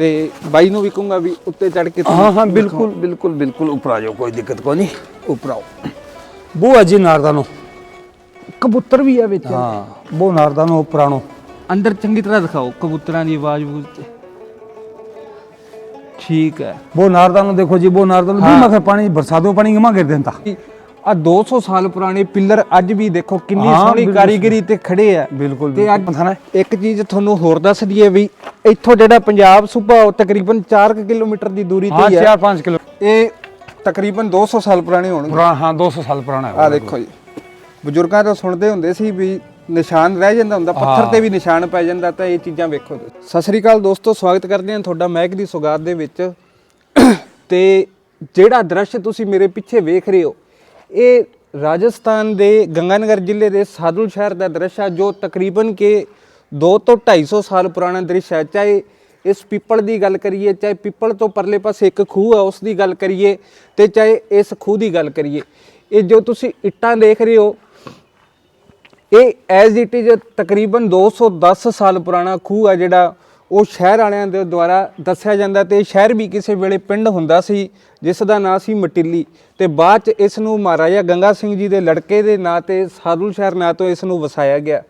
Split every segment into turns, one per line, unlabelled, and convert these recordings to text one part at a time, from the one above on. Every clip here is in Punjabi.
ਤੇ ਬਾਈ ਨੂੰ ਵੀ ਕਹੂੰਗਾ ਵੀ ਉੱਤੇ ਚੜ ਕੇ
हाँ हाँ बिल्कुल बिल्कुल बिल्कुल ऊपर आ जाओ कोई दिक्कत को नहीं ऊपर आओ वो है जी नारदानो
ਕਬੂਤਰ ਵੀ ਆ ਵਿੱਚ
हाँ वो नारदानो पुरानो
ਅੰਦਰ ਚੰਗੀ ਤਰ੍ਹਾਂ ਦਿਖਾਓ ਕਬੂਤਰਾਂ ਦੀ ਆਵਾਜ਼ ਬੂਝ ਤੇ ਠੀਕ ਹੈ
वो नारदानो देखो जी वो नारदानो भी मखे पानी बरसातों पानी गमा गिर देता
ਆ 200 ਸਾਲ ਪੁਰਾਣੇ ਪਿੱਲਰ ਅੱਜ ਵੀ ਦੇਖੋ ਕਿੰਨੀ ਸੋਹਣੀ ਕਾਰੀਗਰੀ ਤੇ ਖੜੇ ਆ।
ਬਿਲਕੁਲ
ਤੇ ਅੱਜ
ਹਨਾ
ਇੱਕ ਚੀਜ਼ ਤੁਹਾਨੂੰ ਹੋਰ ਦੱਸ ਦਈਏ ਵੀ ਇੱਥੋਂ ਜਿਹੜਾ ਪੰਜਾਬ ਸੂਬਾ ਉਹ ਤਕਰੀਬਨ 4 ਕਿਲੋਮੀਟਰ ਦੀ ਦੂਰੀ ਤੇ ਹੀ
ਆ। 4-5 ਕਿਲੋ
ਇਹ ਤਕਰੀਬਨ 200 ਸਾਲ ਪੁਰਾਣੇ ਹੋਣਗੇ।
ਪੁਰਾਣਾ ਹਾਂ 200 ਸਾਲ ਪੁਰਾਣਾ
ਆ ਦੇਖੋ ਜੀ। ਬਜ਼ੁਰਗਾਂ ਤੋਂ ਸੁਣਦੇ ਹੁੰਦੇ ਸੀ ਵੀ ਨਿਸ਼ਾਨ ਰਹਿ ਜਾਂਦਾ ਹੁੰਦਾ ਪੱਥਰ ਤੇ ਵੀ ਨਿਸ਼ਾਨ ਪੈ ਜਾਂਦਾ ਤਾਂ ਇਹ ਚੀਜ਼ਾਂ ਵੇਖੋ ਤੁਸੀਂ। ਸਤਿ ਸ੍ਰੀ ਅਕਾਲ ਦੋਸਤੋ ਸਵਾਗਤ ਕਰਦੇ ਹਾਂ ਤੁਹਾਡਾ ਮਹਿਕ ਦੀ ਸੁਗਾਤ ਦੇ ਵਿੱਚ। ਤੇ ਜਿਹੜਾ ਦ੍ਰਿਸ਼ ਤੁਸੀਂ ਮੇਰੇ ਪਿੱਛੇ ਵੇਖ ਰਹੇ ਹੋ ਇਹ ਰਾਜਸਥਾਨ ਦੇ ਗੰਗਾਨਗਰ ਜ਼ਿਲ੍ਹੇ ਦੇ ਸਾਧੂ ਸ਼ਹਿਰ ਦਾ ਦ੍ਰਿਸ਼ ਹੈ ਜੋ ਤਕਰੀਬਨ ਕਿ 2 ਤੋਂ 250 ਸਾਲ ਪੁਰਾਣਾ ਦ੍ਰਿਸ਼ ਹੈ ਚਾਹੇ ਇਸ ਪਿੱਪਲ ਦੀ ਗੱਲ ਕਰੀਏ, ਚਾਹੇ ਪਿੱਪਲ ਤੋਂ ਪਰਲੇ ਪਾਸੇ ਇੱਕ ਖੂਹ ਹੈ ਉਸ ਦੀ ਗੱਲ ਕਰੀਏ ਤੇ ਚਾਹੇ ਇਸ ਖੂਹ ਦੀ ਗੱਲ ਕਰੀਏ। ਇਹ ਜੋ ਤੁਸੀਂ ਇੱਟਾਂ ਦੇਖ ਰਹੇ ਹੋ, ਇਹ ਐਜ਼ ਇਟ ਇਜ਼ ਤਕਰੀਬਨ 210 ਸਾਲ ਪੁਰਾਣਾ ਖੂਹ ਆ ਜਿਹੜਾ ਉਹ ਸ਼ਹਿਰ ਵਾਲਿਆਂ ਦੇ ਦੁਆਰਾ ਦੱਸਿਆ ਜਾਂਦਾ ਤੇ ਸ਼ਹਿਰ ਵੀ ਕਿਸੇ ਵੇਲੇ ਪਿੰਡ ਹੁੰਦਾ ਸੀ, ਜਿਸ ਦਾ ਨਾਂ ਸੀ ਮਟਿੱਲੀ। ਤੇ ਬਾਅਦ ਚ ਇਸ ਨੂੰ ਮਹਾਰਾਜਾ ਗੰਗਾ ਸਿੰਘ ਜੀ ਦੇ ਲੜਕੇ ਦੇ ਨਾਂ ਤੇ ਸਾਦੁਲ ਸ਼ਹਿਰ ਨਾਂ ਤੋਂ ਇਸ ਨੂੰ ਵਸਾਇਆ ਗਿਆ।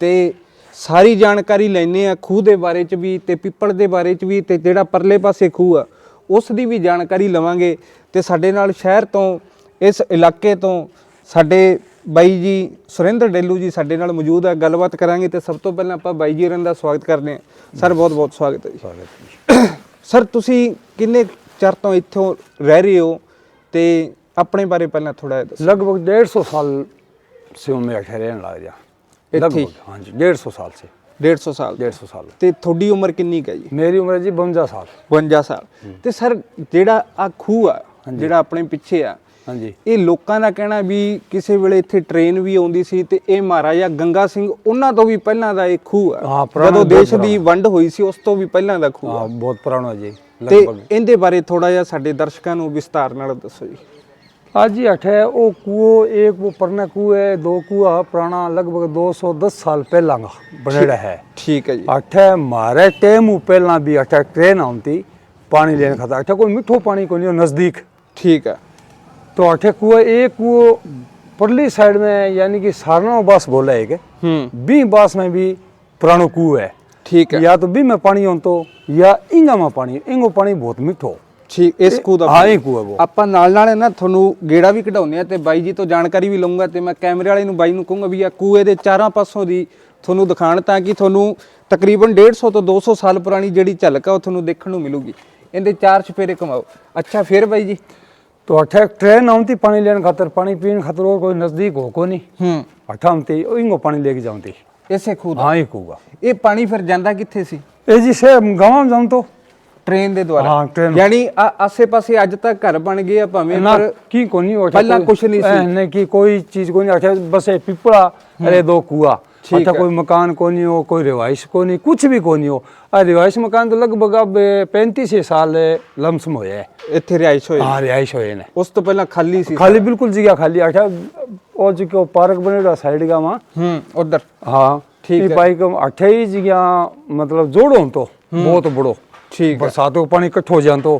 ਤੇ ਸਾਰੀ ਜਾਣਕਾਰੀ ਲੈਣੇ ਆ ਖੂਹ ਦੇ ਬਾਰੇ ਚ ਵੀ ਤੇ ਪਿੱਪਲ ਦੇ ਬਾਰੇ ਚ ਵੀ ਤੇ ਜਿਹੜਾ ਪਰਲੇ ਪਾਸੇ ਖੂਹ ਆ, ਉਸ ਦੀ ਵੀ ਜਾਣਕਾਰੀ ਲਵਾਂਗੇ। ਤੇ ਸਾਡੇ ਨਾਲ ਸ਼ਹਿਰ ਤੋਂ, ਇਸ ਇਲਾਕੇ ਤੋਂ ਸਾਡੇ ਬਾਈ ਜੀ ਸੁਰਿੰਦਰ ਡੇਲੂ ਜੀ ਸਾਡੇ ਨਾਲ ਮੌਜੂਦ ਹੈ ਗੱਲਬਾਤ ਕਰਾਂਗੇ ਤੇ ਸਭ ਤੋਂ ਪਹਿਲਾਂ ਆਪਾਂ ਬਾਈ ਜੀ ਹੋਰਾਂ ਦਾ ਸਵਾਗਤ ਕਰਦੇ ਹਾਂ। ਸਰ ਬਹੁਤ ਬਹੁਤ ਸਵਾਗਤ ਹੈ ਜੀ। ਸਰ ਤੁਸੀਂ ਕਿੰਨੇ ਚਿਰ ਤੋਂ ਇੱਥੋਂ ਰਹਿ ਰਹੇ ਹੋ? ਤੇ ਆਪਣੇ ਬਾਰੇ ਪਹਿਲਾਂ ਥੋੜਾ
ਜਿਹਾ ਲਗਭਗ 150 ਸਾਲ ਸੇ ਮੈਂ ਇੱਥੇ
ਰਹਿਣ
ਲੱਗ ਗਿਆ। ਇੱਥੇ ਹਾਂਜੀ 150 ਸਾਲ ਸੇ।
150 ਸਾਲ।
150 ਸਾਲ।
ਤੇ ਤੁਹਾਡੀ ਉਮਰ ਕਿੰਨੀ ਹੈ ਜੀ?
ਮੇਰੀ ਉਮਰ ਹੈ ਜੀ 52 ਸਾਲ।
52 ਸਾਲ। ਤੇ ਸਰ ਜਿਹੜਾ ਆ ਖੂਹ ਆ ਜਿਹੜਾ ਆਪਣੇ ਪਿੱਛੇ ਆ
हाँ जी
ਇਹ ਲੋਕਾਂ ਦਾ ਕਹਿਣਾ ਵੀ ਕਿਸੇ ਵੇਲੇ ਇੱਥੇ ਟ੍ਰੇਨ ਵੀ ਆਉਂਦੀ ਸੀ ਤੇ ਇਹ ਮਹਾਰਾਜਾ ਗੰਗਾ ਸਿੰਘ ਉਹਨਾਂ ਤੋਂ ਵੀ ਪਹਿਲਾਂ ਦਾ ਇਹ ਖੂਹ ਆ
ਹਾਂ, ਪੁਰਾਣਾ
ਜਦੋਂ
ਬਹੁਤ
ਦੇਸ਼ ਦੀ ਵੰਡ ਹੋਈ ਸੀ ਉਸ ਤੋਂ ਵੀ ਪਹਿਲਾਂ ਦਾ ਖੂਹ ਆ
हाँ बहुत पुराना है जी
ਤੇ
लगभग
ਇਹਦੇ ਬਾਰੇ ਥੋੜਾ ਜਿਹਾ ਸਾਡੇ ਦਰਸ਼ਕਾਂ ਨੂੰ ਵਿਸਤਾਰ ਨਾਲ ਦੱਸੋ ਜੀ
आज जी अठ है वो कुओ एक वो परना कुआ है दो कुआ पुराना लगभग 210 साल पहला का बनेड़ा है
ਠੀਕ ਹੈ ਜੀ
अठ मारे टाइम पहला भी अठ ट्रेन आती पानी लेने खाता अठ कोई मिठो पानी को नहीं नजदीक
ਠੀਕ ਹੈ
तो अठे कुआ एक कुओ परली साइड में यानी कि सारना बास बोला है कि
ਹੂੰ
बी बास में भी पुरानो कुआ है
ਠੀਕ ਹੈ
या तो बी में पानी हो तो या इंगा में पानी इंगो पानी बहुत मिठो
ਠੀਕ ਇਸ ਖੂਹ ਦਾ
हाँ एक कुआ वो
ਆਪਾਂ ਨਾਲ ਨਾਲ ਨਾ ਤੁਹਾਨੂੰ ਗੇੜਾ ਵੀ ਕਢਾਉਂਦੇ ਆ ਤੇ ਬਾਈ ਜੀ ਤੋਂ ਜਾਣਕਾਰੀ ਵੀ ਲਵਾਂਗਾ ਤੇ ਮੈਂ ਕੈਮਰੇ ਵਾਲੇ ਨੂੰ ਬਾਈ ਨੂੰ ਕਹੂੰਗਾ ਵੀ ਆ ਕੂਏ ਦੇ ਚਾਰਾਂ ਪਾਸੋਂ ਦੀ ਤੁਹਾਨੂੰ ਦਿਖਾਣ ਤਾਂ ਕਿ ਤੁਹਾਨੂੰ ਤਕਰੀਬਨ 150 ਤੋਂ 200 ਸਾਲ ਪੁਰਾਣੀ ਜਿਹੜੀ ਝਲਕ ਆ ਉਹ ਤੁਹਾਨੂੰ ਦੇਖਣ ਨੂੰ ਮਿਲੂਗੀ ਇਹਦੇ ਚਾਰ ਚਫੇਰੇ ਕਮਾਓ ਅੱਛਾ ਫਿਰ ਬਾਈ ਜੀ
तो अठे ट्रेन आती पानी लेने खातर पानी पीने खातर और कोई नजदीक हो को नहीं
ਹੂੰ
अठा आती इंगो पानी लेके जाती
ਇਸੇ ਖੂਹ ਦਾ
हाँ एक कुआ
ਇਹ ਪਾਣੀ ਫਿਰ ਜਾਂਦਾ ਕਿੱਥੇ ਸੀ
ए जी से गाँव में जाऊँ तो
ਟ੍ਰੇਨ ਦੇ ਦੁਆਰਾ
ਹਾਂ, ਟ੍ਰੇਨ।
ਯਾਨੀ ਆ- ਆਸੇ-ਪਾਸੇ ਅੱਜ ਤੱਕ ਘਰ ਬਣ ਗਏ ਆ ਭਾਵੇਂ
ना
ਪਰ
की को नहीं अठे
पहला
कोई-
कुछ नहीं सी।
ए, नहीं की कोई चीज को नहीं अठे बस ये पिपड़ा अरे दो कुआ
ठीक
अठे
है।
कोई मकान को नहीं हो कोई रिवाइश को नहीं कुछ भी को नहीं हो आ रिवाइश मकान तो लगभग अब पैंतीस साल लमसम होए है
ਇੱਥੇ ਰਿਹਾਇਸ਼ ਹੋਈ
हाँ रिहाइश होए ने
ਉਸ ਤੋਂ ਪਹਿਲਾਂ ਖਾਲੀ ਸੀ
खाली बिल्कुल जगह खाली अठे और जो कि वो पार्क बनेड़ा साइड का वहाँ
ਹੂੰ ਉਧਰ
हाँ
ठीक
ठीक
है।
बाइक अठे ही जगह मतलब जोड़ो तो बहुत बड़ो
ठीक है
बरसातों का पानी इकट्ठो हो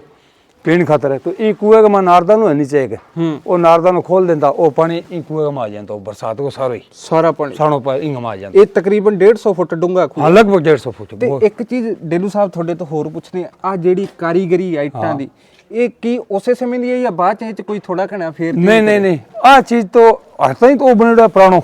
પીણ ખાતર હે તો
એ
કુએગમાં નારદાનું નીચે એક ઓ નારદાનું ખોલ દેતા ઓ પાણી ઈ કુએગમાં આ જાય બરસાત કો
સારો સારા
પાણી સાણો પર ઇંગમાં આ જાય
એ તકરીબન 150 ફૂટ ડુંગા
ખુ હા લગભગ 150 ફૂટ
ਤੇ ਇੱਕ ਚੀਜ਼ ਡੇਲੂ ਸਾਹਿਬ ਤੁਹਾਡੇ ਤੋਂ ਹੋਰ ਪੁੱਛਨੇ ਆ ਜਿਹੜੀ ਕਾਰੀਗਰੀ ਆਈਟਾਂ ਦੀ ਇਹ ਕੀ ਉਸੇ ਸਮੇਂ ਦੀ ਹੈ ਜਾਂ ਬਾਅਦ ਚ ਇਹ ਚ ਕੋਈ ਥੋੜਾ ਘਣਾ ਫੇਰ
ਨਹੀਂ ਨਹੀਂ ਨਹੀਂ આ ચીજ તો અડતાઈ તો બનેડો પ્રાણો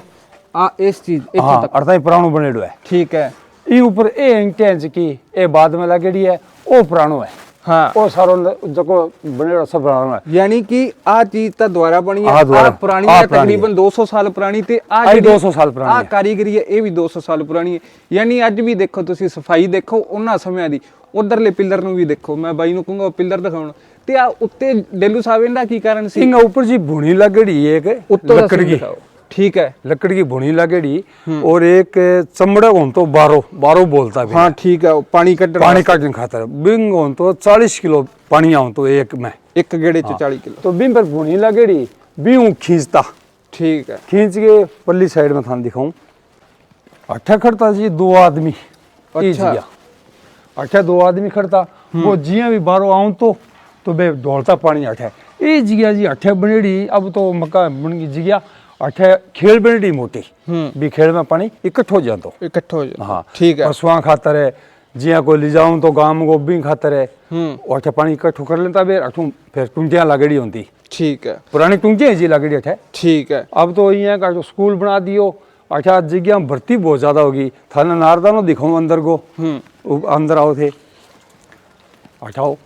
ਆ ਇਸ ਚੀਜ਼ ਇੱਥੋਂ હા
તક અડતાઈ પ્રાણો બનેડો હે
ਠੀਕ ਹੈ
ઈ ઉપર એ ઇન્ટેન્સ કી એ બાદ મે લાગેડી હે ઓ પ્રાણો હે है
ਹਾਂ
वो सारो जको बनेड़ा सब पुरानो है
ਯਾਨੀ ਕਿ ਆ ਚੀਜ਼ ਤਾਂ ਦੁਆਰਾ ਬਣੀ
ਆਹ
ਆ
ਦੁਬਾਰਾ-
ਆਹ ਪੁਰਾਣੀ
ਆਹ
ਹੈ
ਪੁਰਾਣੀ
ਤਕਰੀਬਨ 200 ਸਾਲ ਪੁਰਾਣੀ ਤੇ ਆ
ਆਹ 200 ਸਾਲ ਪੁਰਾਣੀ
ਆ
ਹੈ।
ਕਾਰੀਗਰੀ ਹੈ ਇਹ ਵੀ 200 ਸਾਲ ਪੁਰਾਣੀ ਹੈ ਯਾਨੀ ਅੱਜ ਵੀ ਦੇਖੋ ਤੁਸੀਂ ਸਫਾਈ ਦੇਖੋ ਉਹਨਾਂ ਸਮਿਆਂ ਦੀ ਉਧਰਲੇ ਪਿੱਲਰ ਨੂੰ ਵੀ ਦੇਖੋ ਮੈਂ ਬਾਈ ਨੂੰ ਕਹੂੰਗਾ ਉਹ ਪਿੱਲਰ ਦਿਖਾਉਣ ਤੇ ਆ ਉੱਤੇ ਡੇਲੂ ਸਾਹਿਬ ਇਹਦਾ ਕੀ ਕਾਰਨ ਸੀ
इंग ऊपर जी भुनी लगेड़ी एक
ਉੱਤੋਂ ਦਾ ठीक है
लकड़ी की भुनी लगेड़ी और एक चमड़े को तो बारो बारो बोलता भी
हाँ ठीक है पानी कट
पानी काटने खातर बिंग हो तो चालीस किलो पानी आओ तो एक में
एक गेड़े हाँ। चालीस किलो
तो बिंग पर भुनी लगेड़ी बी हूँ खींचता
ठीक है
खींच के पल्ली साइड में थान दिखाऊं अठा खड़ता जी दो आदमी
अच्छा
अठा दो आदमी खड़ता वो जिया भी बारो आऊं तो तो बे दौड़ता पानी अठा ये जिया जी अठे बनेड़ी अब तो मक्का बन गई जिया अठे खेल बिल्डी मोटी भी खेल में पानी इकट्ठो जातो
इकट्ठो जातो
हाँ
ठीक है
पशुआ खातर है जिया को लिजाऊं तो गांव को भी खातर है अठे पानी इकट्ठो कर लेता बेर अठू फिर टुंटियां लगड़ी होती
ठीक है
पुरानी टुंटियां जी लगड़ी अठे
ठीक है
अब तो यहाँ का स्कूल बना दियो अठा जगह भर्ती बहुत ज्यादा होगी थाना नारदानो दिखाऊं अंदर को अंदर आओ थे अठाओ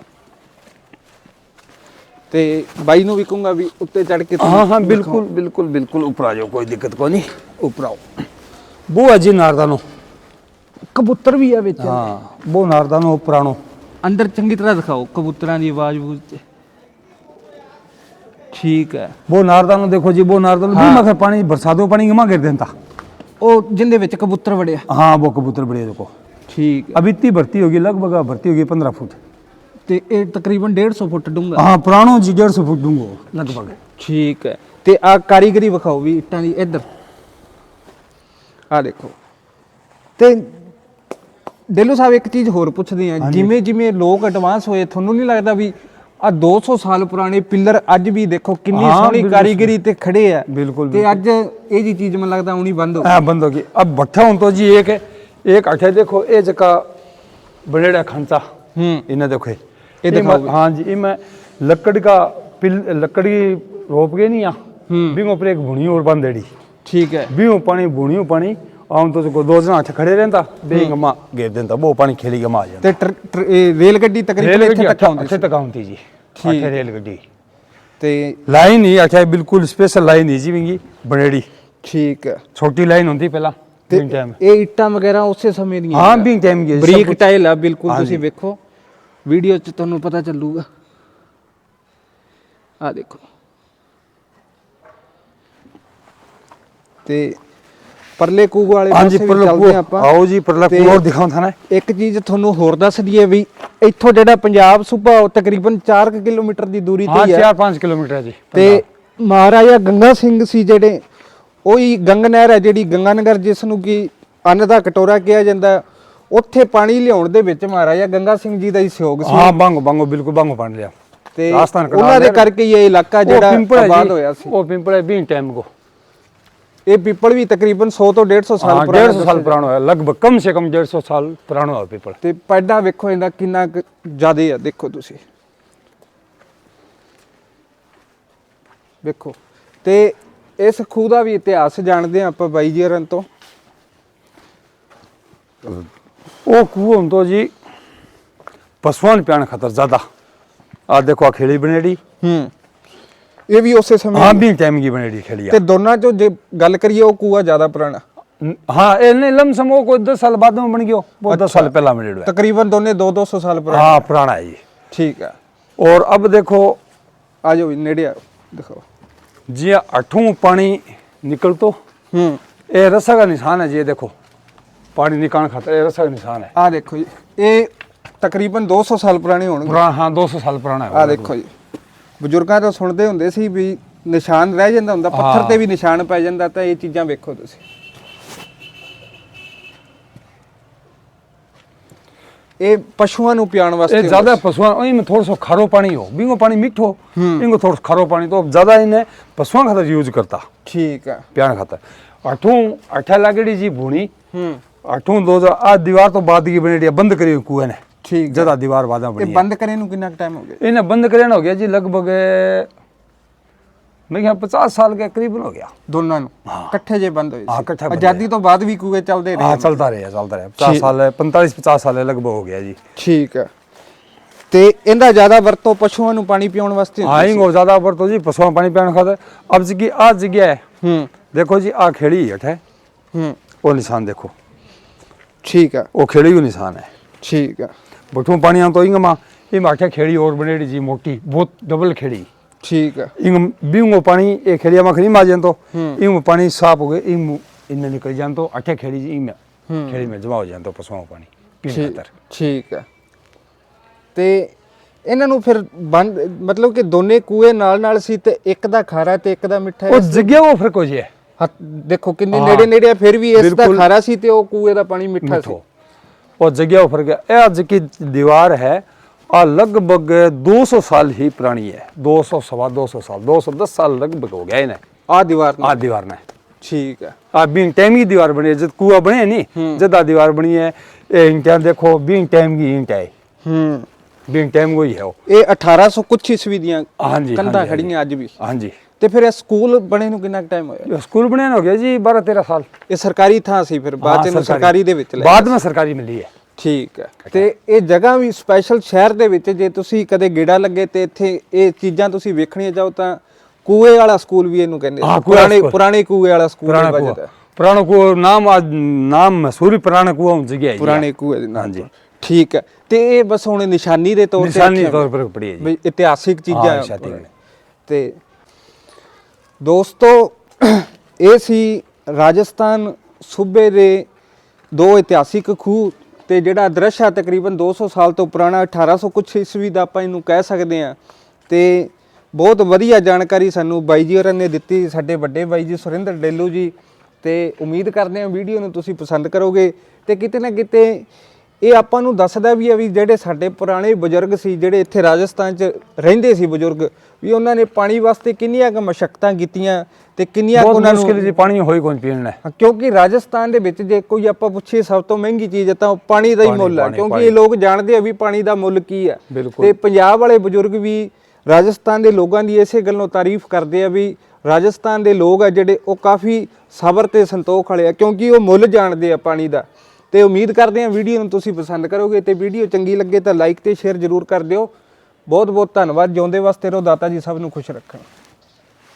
ਤੇ ਬਾਈ ਨੂੰ ਵੀ ਕਹੂੰਗਾ ਵੀ ਉੱਤੇ ਚੜ ਕੇ
ਹਾਂ ਹਾਂ ਬਿਲਕੁਲ ਬਿਲਕੁਲ ਬਿਲਕੁਲ ਉੱਪਰ ਆ ਜਾਓ ਕੋਈ ਦਿੱਕਤ ਕੋ ਨਹੀਂ ਉੱਪਰ ਆਓ। ਬੋ ਅਜੀ ਨਾਰਦਾਨੋ।
ਕਬੂਤਰ ਵੀ ਆ ਵਿੱਚ।
ਹਾਂ ਬੋ ਨਾਰਦਾਨੋ ਪੁਰਾਣੋ
ਅੰਦਰ ਚੰਗੀ ਤਰ੍ਹਾਂ ਦਿਖਾਓ ਕਬੂਤਰਾਂ ਦੀ ਆਵਾਜ਼ ਬੂਝ ਠੀਕ ਹੈ।
ਬੋ ਨਾਰਦਾਨੋ ਦੇਖੋ ਜੀ ਬੋ ਨਾਰਦਾਨੋ ਵੀ ਮਖਰ ਪਾਣੀ ਬਰਸਾਦੋ ਪਾਣੀ ਗਮਾ ਕਰ ਦਿੰਦਾ
ਉਹ ਜਿੰਦੇ ਵਿੱਚ ਕਬੂਤਰ ਵੜਿਆ।
ਹਾਂ ਬੋ ਕਬੂਤਰ ਵੜਿਆ ਦੇਖੋ।
ਠੀਕ ਹੈ।
ਵਰਤੀ ਇਤਨੀ ਭਰਤੀ ਹੋਗੀ ਲਗਭਗ ਭਰਤੀ ਹੋਗੀ 15 ਫੁੱਟ।
ਤੇ ਇਹ ਤਕਰੀਬਨ 150 ਫੁੱਟ ਡੂੰਘਾ।
ਹਾਂ ਪੁਰਾਣੋ ਜੀ 150 ਫੁੱਟ ਡੂੰਘੋ। ਲਗਭਗ।
ਠੀਕ ਹੈ। ਤੇ ਆ ਕਾਰੀਗਰੀ ਵਿਖਾਓ ਵੀ ਇੱਟਾਂ ਦੀ ਇੱਧਰ। ਆ ਦੇਖੋ। ਤੇ ਡੇਲੂ ਸਾਹਿਬ ਇੱਕ ਚੀਜ਼ ਹੋਰ ਪੁੱਛਦੇ ਆ ਜਿਵੇਂ ਜਿਵੇਂ ਲੋਕ ਐਡਵਾਂਸ ਹੋਏ ਤੁਹਾਨੂੰ ਨਹੀਂ ਲੱਗਦਾ ਵੀ ਆ 200 ਸਾਲ ਪੁਰਾਣੇ ਪਿੱਲਰ ਅੱਜ ਵੀ ਦੇਖੋ ਕਿੰਨੀ ਸੋਹਣੀ ਕਾਰੀਗਰੀ ਤੇ ਖੜੇ ਆ।
ਬਿਲਕੁਲ
ਤੇ ਅੱਜ ਇਹ ਜੀ ਚੀਜ਼ ਮੈਨੂੰ ਲੱਗਦਾ ਹੁਣੀ ਬੰਦ ਹੋ ਗਈ।
ਹਾਂ ਬੰਦ ਹੋ ਗਈ। ਅਬ ਬੱਠਾ ਹੁਣ ਤੋਂ ਜੀ ਇੱਕ ਇੱਕ ਅਠੇ ਦੇਖੋ ਇਹ ਜਕਾ ਬੜੇੜਾ ਖੰਚਾ।
ਹੂੰ।
ਇਹਨਾਂ ਦੇਖੋ
ये दिखाओगे
हाँ जी मैं लकड़ का पिल लकड़ी रोप के नहीं यहाँ बिंग ऊपर एक भुनी और बंद
देड़ी ठीक
है बिंग पानी भुनी पानी ਆਉਂ ਤੋਂ ਕੋ ਦੋ ਜਣਾ ਇੱਥੇ ਖੜੇ ਰਹਿੰਦਾ। ਬੇਗ ਮਾ ਗੇਰ ਦਿੰਦਾ ਉਹ ਪਾਣੀ ਖੇਲੀ ਗਮਾ ਜਾਂਦਾ।
ਤੇ ਰੇਲ ਗੱਡੀ
ਤਕਰੀਬਨ
ਇੱਥੇ ਤੱਕ ਆਉਂਦੀ ਇੱਥੇ
ਤੱਕ ਆਉਂਦੀ ਜੀ।
ਠੀਕ।
ਹੈ ਰੇਲ ਗੱਡੀ।
ਤੇ
ਲਾਈਨ ਹੀ ਅੱਛਾ ਬਿਲਕੁਲ ਸਪੈਸ਼ਲ ਲਾਈਨ ਹੀ ਜੀ ਵਿੰਗੀ ਬਣੇੜੀ
ਠੀਕ ਹੈ।
ਛੋਟੀ
ਲਾਈਨ
ਹੁੰਦੀ ਪਹਿਲਾਂ
ਇਹ ਇੱਟਾਂ ਵਗੈਰਾ ਉਸੇ ਸਮੇਂ ਦੀਆਂ
ਹਾਂ ਵੀ ਟਾਈਮ
ਬਰੀਕ ਟਾਈਲ ਆ ਬਿਲਕੁਲ ਤੁਸੀਂ ਵੇਖੋ। ਵੀਡੀਓ 'ਚ ਤੁਹਾਨੂੰ ਪਤਾ ਚੱਲੂਗਾ। ਆ ਦੇਖੋ। ਤੇ ਪਰਲੇ ਕੂਗ ਵਾਲੇ ਪਾਸੇ ਵੀ ਚੱਲਦੇ ਹਾਂ
ਪ੍ਰਲਪੂ ਆਪਾਂ। ਆਓ
ਜੀ
ਪ੍ਰਲਪੂ ਹੋਰ ਦਿਖਾਉਂਦਾ ਨਾ
ਇੱਕ ਚੀਜ਼ ਤੁਹਾਨੂੰ ਹੋਰ ਦੱਸ ਦਈਏ ਵੀ ਇੱਥੋਂ ਜਿਹੜਾ ਪੰਜਾਬ ਸੂਬਾ ਤਕਰੀਬਨ 4 ਕਿਲੋਮੀਟਰ ਦੀ ਦੂਰੀ ਤੇ ਹੀ ਹੈ
4-5 ਕਿਲੋਮੀਟਰ ਹੈ ਜੀ
ਤੇ ਮਹਾਰਾਜਾ ਗੰਗਾ ਸਿੰਘ ਸੀ ਜਿਹੜੇ ਉਹੀ ਗੰਗ ਹੈ ਜਿਹੜੀ ਗੰਗਾ ਨਗਰ ਜਿਸ ਨੂੰ ਕਿ ਅੰਨ ਦਾ ਕਟੋਰਾ ਕਿਹਾ ਜਾਂਦਾ। ਉੱਥੇ ਪਾਣੀ ਲਿਆਉਣ ਦੇ ਵਿੱਚ ਮਹਾਰਾਜਾ ਗੰਗਾ ਸਿੰਘ ਜੀ ਦਾ ਹੀ ਸਹਿਯੋਗ ਸੀ।
ਹਾਂ ਬਾਂਗੋ ਬਾਂਗੋ ਬਿਲਕੁਲ ਬਾਂਗੋ ਪਾਣ ਲਿਆ
ਤੇ ਉਹਨਾਂ ਦੇ ਕਰਕੇ ਇਹ ਇਲਾਕਾ ਜਿਹੜਾ ਆਬਾਦ ਹੋਇਆ ਸੀ।
ਉਹ ਪਿੰਪਲ ਹੈ 20 ਟਾਈਮ ਕੋ।
ਇਹ ਪੀਪਲ ਵੀ ਤਕਰੀਬਨ 100 ਤੋਂ 150 ਸਾਲ ਪੁਰਾਣਾ
150 ਸਾਲ ਪੁਰਾਣਾ ਹੋਇਆ ਲਗਭਗ ਕਮ ਸੇ ਕਮ 150 ਸਾਲ ਪੁਰਾਣਾ ਹੋਇਆ ਪੀਪਲ।
ਤੇ ਪੈਡਾ ਵੇਖੋ ਇਹਦਾ ਕਿੰਨਾ ਜ਼ਿਆਦਾ ਹੈ ਦੇਖੋ ਤੁਸੀਂ। ਵੇਖੋ ਤੇ ਇਸ ਖੂਹ ਦਾ ਵੀ ਇਤਿਹਾਸ ਜਾਣਦੇ ਆ ਆਪਾਂ ਬਾਈ ਜੀ ਹਰਨ ਤੋਂ।
वो कुओं हम तो जी पशुआन पियाण खातर ज्यादा आ देखो आ खेड़ी बनेड़ी
ਹੂੰ ਇਹ ਵੀ ਉਸੇ ਸਮੇਂ
हाँ बीन टाइम की बनेड़ी खेड़ी
ਤੇ ਦੋਨਾਂ ਚੋਂ ਜੇ ਗੱਲ ਕਰੀਏ ਉਹ ਕੂਆ ਜ਼ਿਆਦਾ ਪੁਰਾਣਾ
हाँ ए नहीं लमसम वो कोई दस साल बाद में बन गयो वो दस साल पहला बनेड़ा है
ਤਕਰੀਬਨ ਦੋਨੇ 2-200 ਸਾਲ ਪੁਰਾਣਾ
हाँ पुराना है जी
ਠੀਕ ਆ
और अब देखो
ਆ ਜਾਓ ਜੀ, ਨੇੜੇ ਆਓ ਦਿਖਾਓ
जी अठों पानी निकल तो
ਹੂੰ
ये रस्सा का निशान है जी ये देखो पानी निकालने खातर ये रस्सा का निशान है
ਆ ਦੇਖੋ ਜੀ ਇਹ ਤਕਰੀਬਨ 200 ਸਾਲ ਪੁਰਾਣੇ ਹੋਣਗੇ
पुराना हाँ दो सौ साल पुराना है
ਆ ਦੇਖੋ ਜੀ ਬਜ਼ੁਰਗਾਂ ਤੋਂ ਸੁਣਦੇ ਹੁੰਦੇ ਸੀ ਵੀ ਨਿਸ਼ਾਨ ਰਹਿ ਜਾਂਦਾ ਹੁੰਦਾ ਪੱਥਰ
ਹਾਂ।
ਤੇ ਵੀ ਨਿਸ਼ਾਨ ਪੈ ਜਾਂਦਾ ਤਾਂ ਇਹ ਚੀਜ਼ਾਂ ਵੇਖੋ ਤੁਸੀਂ ਇਹ ਪਸ਼ੂਆਂ ਨੂੰ ਪਿਆਉਣ ਵਾਸਤੇ
ये
ਹੁੰਦਾ
ज्यादा
ਸੀ।
पशुआ इनमें थोड़ा सा खारो पानी हो बिंगो पानी मिठो इनको थोड़ा सा खारो पानी तो ज्यादा इन्हें पशुआ खातर यूज करता
ਠੀਕ ਆ
प्याण खातर अठों अठा लागेड़ी जी भूणी
ਹੂੰ
8 2 આ દીવાર તો બાદગી બનેડી બંધ કરી કુએ ને
ਠੀਕ ਜਦਾ
ਦੀਵਾਰ ਵਾਦਾ ਬਣੀ
ਇਹ ਬੰਦ ਕਰੇ ਨੂੰ ਕਿੰਨਾ ਟਾਈਮ ਹੋ ਗਿਆ?
ਇਹਨੇ ਬੰਦ ਕਰੇ ਹੋ ਗਿਆ ਜੀ ਲਗਭਗ ਮੈਂ ਕਿਹਾ 50 ਸਾਲ ਦੇ ਕਰੀਬਨ ਹੋ ਗਿਆ।
ਦੋਨਾਂ ਨੂੰ। ਇਕੱਠੇ ਜੇ ਬੰਦ ਹੋਏ
ਹਾਂ ਇਕੱਠੇ
ਆਜ਼ਾਦੀ ਤੋਂ ਬਾਅਦ ਵੀ ਕੂਏ ਚੱਲਦੇ ਰਹੇ
ਹਾਂ ਚੱਲਦਾ ਰਿਹਾ ਚੱਲਦਾ ਰਿਹਾ।
50
ਸਾਲ 45 50 ਸਾਲ ਲਗਭਗ ਹੋ ਗਿਆ ਜੀ।
ਠੀਕ ਹੈ। ਤੇ ਇਹਦਾ ਜ਼ਿਆਦਾ ਵਰਤੋਂ ਪਸ਼ੂਆਂ ਨੂੰ ਪਾਣੀ ਪੀਉਣ ਵਾਸਤੇ
ਹਾਂ ਇਹੋ ਜ਼ਿਆਦਾ ਵਰਤੋਂ ਜੀ ਪਸ਼ੂਆਂ ਪਾਣੀ ਪੀਣ ਖਾਤਰ। ਅਬ ਜੀ ਆ ਜਗ੍ਹਾ ਹੈ।
ਹੂੰ।
ਦੇਖੋ ਜੀ ਆ ਖੇੜੀ ਹਟ ਹੈ।
ਹੂੰ।
ਉਹ ਨਿਸ਼ਾਨ ਦੇਖੋ।
ਠੀਕ ਆ
वो खेड़ी का निशान है
ਠੀਕ ਆ
बठू पानी आम तो इंग माँ ये माठे खेड़ी और बनेड़ी जी मोटी बहुत डबल खेड़ी
ਠੀਕ ਆ
इंग बींगो पानी ये खेड़िया में खरी माजन तो
हम्म।
इंग पानी साफ हो गए इंग इनमें निकल जान तो अठे खेड़ी जी इंग
हम्म।
में खेड़ी में जमा हो जान तो पशुओं का पानी पीने
ਠੀਕ
खातर
ਠੀਕ ਆ ਤੇ ਇਹਨਾਂ ਨੂੰ ਫਿਰ ਬੰਦ ਮਤਲਬ ਕਿ ਦੋਨੇ ਕੂਏ ਨਾਲ ਨਾਲ ਸੀ ਤੇ ਇੱਕ ਦਾ ਖਾਰਾ ਤੇ ਇੱਕ ਦਾ ਮਿੱਠਾ
वो जगह वो फर्क हो जी है
ਹੱਥ ਦੇਖੋ ਕਿੰਨੇ
ਹਾਂ।
ਨੇੜੇ ਨੇੜੇ ਆ ਫਿਰ ਵੀ ਇਸ ਦਾ
ਬਿਲਕੁਲ।
ਖਾਰਾ ਸੀ ਤੇ ਉਹ ਕੂਏ ਦਾ ਪਾਣੀ ਮਿੱਠਾ ਸੀ
मिठो और जगह वो फर्क है ये आज की दीवार है ਆ ਲਗਭਗ 200 ਸਾਲ ਹੀ ਪੁਰਾਣੀ ਹੈ 200 ਸਵਾ 200 ਸਾਲ 210 ਸਾਲ ਲਗਭਗ ਹੋ ਗਿਆ ਇਹਨੇ
ਆ ਦੀਵਾਰ ਨਾਲ
ਆ ਦੀਵਾਰ ਨੇ
ਠੀਕ ਹੈ
ਆ ਬਿੰਗ ਟਾਈਮ ਦੀ ਦੀਵਾਰ ਬਣੀ ਹੈ ਜਦ ਕੂਆ ਬਣਿਆ ਨਹੀਂ ਜਦ ਆ ਦੀਵਾਰ ਬਣੀ ਹੈ ਇਹ ਇੰਟਾਂ ਦੇਖੋ ਬਿੰਗ ਟਾਈਮ ਦੀ ਇੰਟ ਹੈ
ਹੂੰ
ਬਿੰਗ ਟਾਈਮ ਕੋਈ ਹੈ ਉਹ
ਇਹ 1800 ਕੁਛ ਈਸਵੀ ਦੀਆਂ
ਹਾਂਜੀ,
ਕੰਧਾਂ
ਹਾਂਜੀ,
ਖੜੀਆਂ ਅੱਜ ਵੀ
ਹਾਂਜੀ
ਤੇ ਫਿਰ ਇਹ ਸਕੂਲ ਬਣੇ ਨੂੰ ਕਿੰਨਾ ਟਾਈਮ ਹੋਇਆ?
ਸਕੂਲ ਬਣਿਆ ਨੂੰ ਹੋ ਗਿਆ ਜੀ 12 13 ਸਾਲ।
ਇਹ ਸਰਕਾਰੀ ਥਾਂ ਸੀ ਫਿਰ ਬਾਅਦ ਚ ਇਹਨੂੰ ਸਰਕਾਰੀ। ਦੇ ਵਿੱਚ ਲੈ
ਬਾਅਦ ਵਿੱਚ ਸਰਕਾਰੀ ਮਿਲੀ ਹੈ।
ਠੀਕ ਹੈ। ਤੇ ਇਹ ਜਗ੍ਹਾ ਵੀ ਸਪੈਸ਼ਲ ਸ਼ਹਿਰ ਦੇ ਵਿੱਚ ਜੇ ਤੁਸੀਂ ਕਦੇ ਗੇੜਾ ਲੱਗੇ ਤੇ ਇੱਥੇ ਇਹ ਚੀਜ਼ਾਂ ਤੁਸੀਂ ਵੇਖਣੀਆਂ ਜਾਓ ਤਾਂ ਕੂਏ ਵਾਲਾ ਸਕੂਲ ਵੀ ਇਹਨੂੰ ਕਹਿੰਦੇ
ਹਾਂ,
ਪੁਰਾਣੇ
ਸਕੂਲ।
ਪੁਰਾਣੇ ਕੂਏ ਵਾਲਾ ਸਕੂਲ
ਪੁਰਾਣਾ ਕੁਆ
ਵੱਜਦਾ।
ਪੁਰਾਣਾ ਕੁਆ ਨਾਮ ਅੱਜ ਨਾਮ ਮਸੂਰੀ ਪੁਰਾਣਾ ਕੁਆ ਹੁਣ ਜਗ੍ਹਾ ਹੈ ਜੀ।
ਪੁਰਾਣੇ ਕੂਏ ਦੇ ਨਾਮ
ਹਾਂਜੀ।
ਠੀਕ ਹੈ। ਤੇ ਇਹ ਬਸ ਹੁਣ ਨਿਸ਼ਾਨੀ ਦੇ ਤੌਰ ਤੇ
ਨਿਸ਼ਾਨੀ
ਰੱਖਿਆ
ਤੌਰ ਪਰ ਪੜੀ ਹੈ ਜੀ।
ਵੀ ਇਤਿਹਾਸਿਕ ਚੀਜ਼ਾਂ
ਹਾਂ, ਇਤਿਹਾਸਿਕ ਨੇ।
ਤੇ ਦੋਸਤੋ, ਇਹ ਸੀ ਰਾਜਸਥਾਨ ਸੂਬੇ ਦੇ ਦੋ ਇਤਿਹਾਸਿਕ ਖੂਹ ਤੇ ਜਿਹੜਾ ਦ੍ਰਿਸ਼ ਆ ਤਕਰੀਬਨ 200 ਸਾਲ ਤੋਂ ਪੁਰਾਣਾ 1800 ਕੁਛ ਈਸਵੀ ਦਾ ਆਪਾਂ ਇਹਨੂੰ ਕਹਿ ਸਕਦੇ ਆ ਤੇ ਬਹੁਤ ਵਧੀਆ ਜਾਣਕਾਰੀ ਸਾਨੂੰ ਬਾਈ ਜੀ ਹੋਰਾਂ ਨੇ ਦਿੱਤੀ, ਸਾਡੇ ਵੱਡੇ ਬਾਈ ਜੀ ਸੁਰਿੰਦਰ ਡੇਲੂ ਜੀ। ਤੇ ਉਮੀਦ ਕਰਦੇ ਹਾਂ ਵੀਡੀਓ ਨੂੰ ਤੁਸੀਂ ਪਸੰਦ ਕਰੋਗੇ। ਤੇ ਕਿਤੇ ਨਾ ਕਿਤੇ ਇਹ ਆਪਾਂ ਨੂੰ ਦੱਸਦਾ ਵੀ ਹੈ ਵੀ ਜਿਹੜੇ ਸਾਡੇ ਪੁਰਾਣੇ ਬਜ਼ੁਰਗ ਸੀ, ਜਿਹੜੇ ਇੱਥੇ ਰਾਜਸਥਾਨ 'ਚ ਰਹਿੰਦੇ ਸੀ ਬਜ਼ੁਰਗ ਵੀ ਉਹਨਾਂ ਨੇ ਪਾਣੀ ਵਾਸਤੇ ਕਿੰਨੀਆਂ ਕੁ ਮਸ਼ੱਕਤਾਂ ਕੀਤੀਆਂ ਤੇ ਕਿੰਨੀਆਂ ਕੁ
ਬਹੁਤ
ਉਹਨਾਂ
ਮੁਸ਼ਕਿਲ
ਨੂੰ
ਜੀ ਪਾਣੀ ਹੋਈ ਕੋਈ ਪੀਣ
ਹਾਂ, ਕਿਉਂਕਿ ਰਾਜਸਥਾਨ ਦੇ ਵਿੱਚ ਜੇ ਕੋਈ ਆਪਾਂ ਪੁੱਛੀਏ ਸਭ ਤੋਂ ਮਹਿੰਗੀ ਚੀਜ਼ ਹੈ ਤਾਂ ਉਹ ਪਾਣੀ ਦਾ ਹੀ
ਪਾਣੀ,
ਮੁੱਲ ਹੈ
ਪਾਣੀ,
ਕਿਉਂਕਿ। ਇਹ ਲੋਕ ਜਾਣਦੇ ਆ ਵੀ ਪਾਣੀ ਦਾ ਮੁੱਲ ਕੀ ਹੈ
ਬਿਲਕੁਲ।
ਤੇ ਪੰਜਾਬ ਵਾਲੇ ਬਜ਼ੁਰਗ ਵੀ ਰਾਜਸਥਾਨ ਦੇ ਲੋਕਾਂ ਦੀ ਇਸੇ ਗੱਲੋਂ ਤਾਰੀਫ ਕਰਦੇ ਆ ਵੀ ਰਾਜਸਥਾਨ ਦੇ ਲੋਕ ਆ ਜਿਹੜੇ ਉਹ ਕਾਫੀ ਸਬਰ ਤੇ ਸੰਤੋਖ ਵਾਲੇ ਆ ਕਿਉਂਕਿ ਉਹ ਮੁੱਲ ਜਾਣਦੇ ਆ ਪਾਣੀ ਦਾ ਤੇ ਉਮੀਦ ਕਰਦੇ ਆ ਵੀਡੀਓ ਨੂੰ ਤੁਸੀਂ ਪਸੰਦ ਕਰੋਗੇ ਤੇ ਵੀਡੀਓ ਚੰਗੀ ਲੱਗੇ ਤਾਂ ਲਾਈਕ ਤੇ ਸ਼ੇਅਰ ਜ਼ਰੂਰ ਕਰ ਦਿਓ ਬਹੁਤ ਬਹੁਤ ਧੰਨਵਾਦ। ਜਿਉਂਦੇ ਵਾਸਤੇ ਰਹੋ ਦਾਤਾ ਜੀ ਸਭ ਨੂੰ ਖੁਸ਼ ਰੱਖਣ।